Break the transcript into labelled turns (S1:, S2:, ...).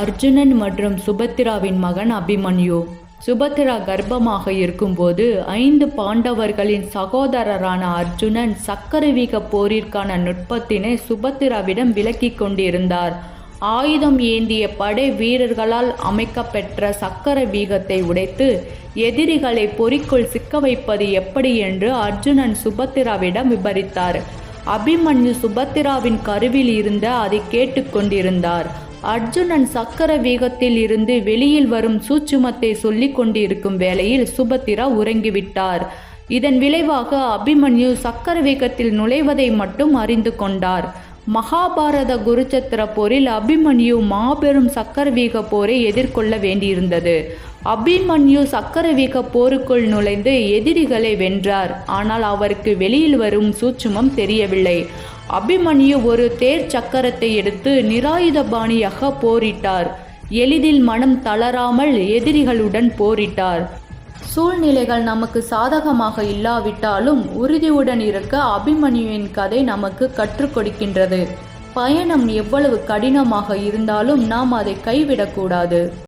S1: அர்ஜுனன் மற்றும் சுபத்திராவின் மகன் அபிமன்யு. சுபத்திரா கர்ப்பமாக இருக்கும்போது ஐந்து பாண்டவர்களின் சகோதரரான அர்ஜுனன் சக்கரவீக போரிற்கான நுட்பத்தினை சுபத்திராவிடம் விளக்கிக் கொண்டிருந்தார். ஆயுதம் ஏந்திய படை வீரர்களால் அமைக்கப்பெற்ற சக்கர வீகத்தை உடைத்து எதிரிகளை பொறிக்குள் சிக்க வைப்பது எப்படி என்று அர்ஜுனன் சுபத்திராவிடம் விபரித்தார். அபிமன்யு சுபத்திராவின் கருவில் இருந்த அதை கேட்டுக்கொண்டிருந்தார் அர்ஜுனன் சக்கர வேகத்தில் இருந்து வெளியில் வரும் சூட்சுமத்தை சொல்லிக் கொண்டிருக்கும் வேளையில் சுபத்திரா உறங்கிவிட்டார். இதன் விளைவாக அபிமன்யு சக்கர வேகத்தில் நுழைவதை மட்டும் அறிந்து கொண்டார். மகாபாரத குருச்சத்திர போரில் அபிமன்யு மாபெரும் சக்கரவீக போரை எதிர்கொள்ள வேண்டியிருந்தது. அபிமன்யு சக்கரவீக போருக்குள் நுழைந்து எதிரிகளை வென்றார். ஆனால் அவருக்கு வெளியில் வரும் சூட்சுமம் தெரியவில்லை. அபிமன்யு ஒரு தேர் சக்கரத்தை எடுத்து நிராயுதபாணியாக போரிட்டார். எளிதில் மனம் தளராமல் எதிரிகளுடன் போரிட்டார். சூழ்நிலைகள் நமக்கு சாதகமாக இல்லாவிட்டாலும் உறுதியுடன் இருக்க அபிமன்யுவின் கதை நமக்கு கற்றுக் கொடுக்கின்றது. பயணம் எவ்வளவு கடினமாக இருந்தாலும் நாம் அதை கைவிடக்கூடாது.